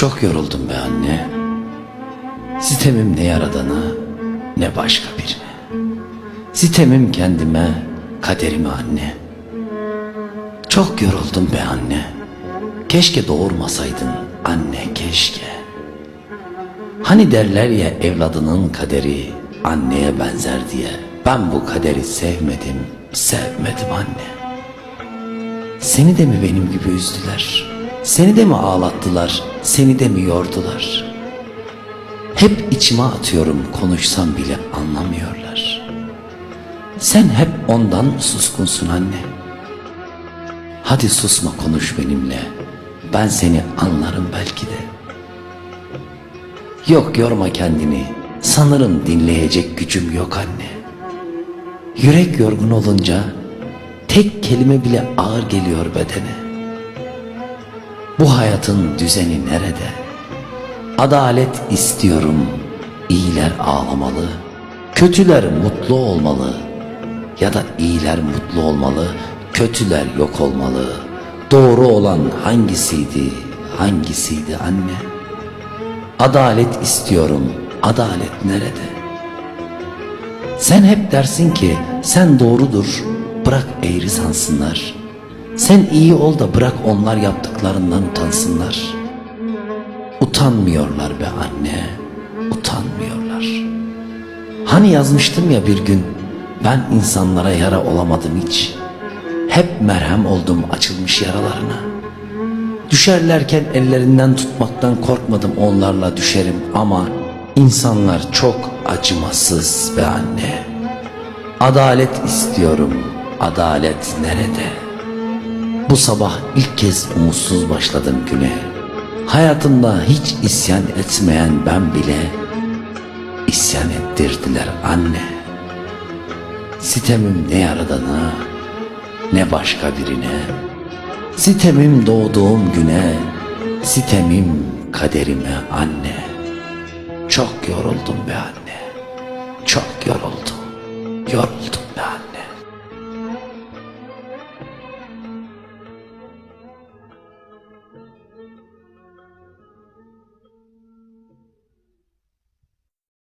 Çok yoruldum be anne. Sitemim ne yaradana ne başka birine. Sitemim kendime, kaderime anne. Çok yoruldum be anne. Keşke doğurmasaydın anne keşke. Hani derler ya evladının kaderi anneye benzer diye. Ben bu kaderi sevmedim, sevmedim anne. Seni de mi benim gibi üzdüler? Seni de mi ağlattılar? Seni de mi yordular? Hep içime atıyorum konuşsam bile anlamıyorlar. Sen hep ondan mı suskunsun anne? Hadi susma konuş benimle. Ben seni anlarım belki de. Yok yorma kendini. Sanırım dinleyecek gücüm yok anne. Yürek yorgun olunca tek kelime bile ağır geliyor bedene. Bu hayatın düzeni nerede? Adalet istiyorum. İyiler ağlamalı. Kötüler mutlu olmalı. Ya da iyiler mutlu olmalı. Kötüler yok olmalı. Doğru olan hangisiydi? Hangisiydi anne? Adalet istiyorum. Adalet nerede? Sen hep dersin ki sen doğrudur. Bırak eğri sansınlar. Sen iyi ol da bırak onlar yaptıklarından utansınlar. Utanmıyorlar be anne. Utanmıyorlar. Hani yazmıştım ya bir gün ben insanlara yara olamadım hiç. Hep merhem oldum açılmış yaralarına. Düşerlerken ellerinden tutmaktan korkmadım onlarla düşerim ama insanlar çok acımasız be anne. Adalet istiyorum. Adalet nerede? Bu sabah ilk kez umutsuz başladım güne. Hayatımda hiç isyan etmeyen ben bile isyan ettirdiler anne. Sitemim ne yaradana ne başka birine. Sitemim doğduğum güne, sitemim kaderime anne. Çok yoruldum be anne. Çok yoruldum. Yoruldum.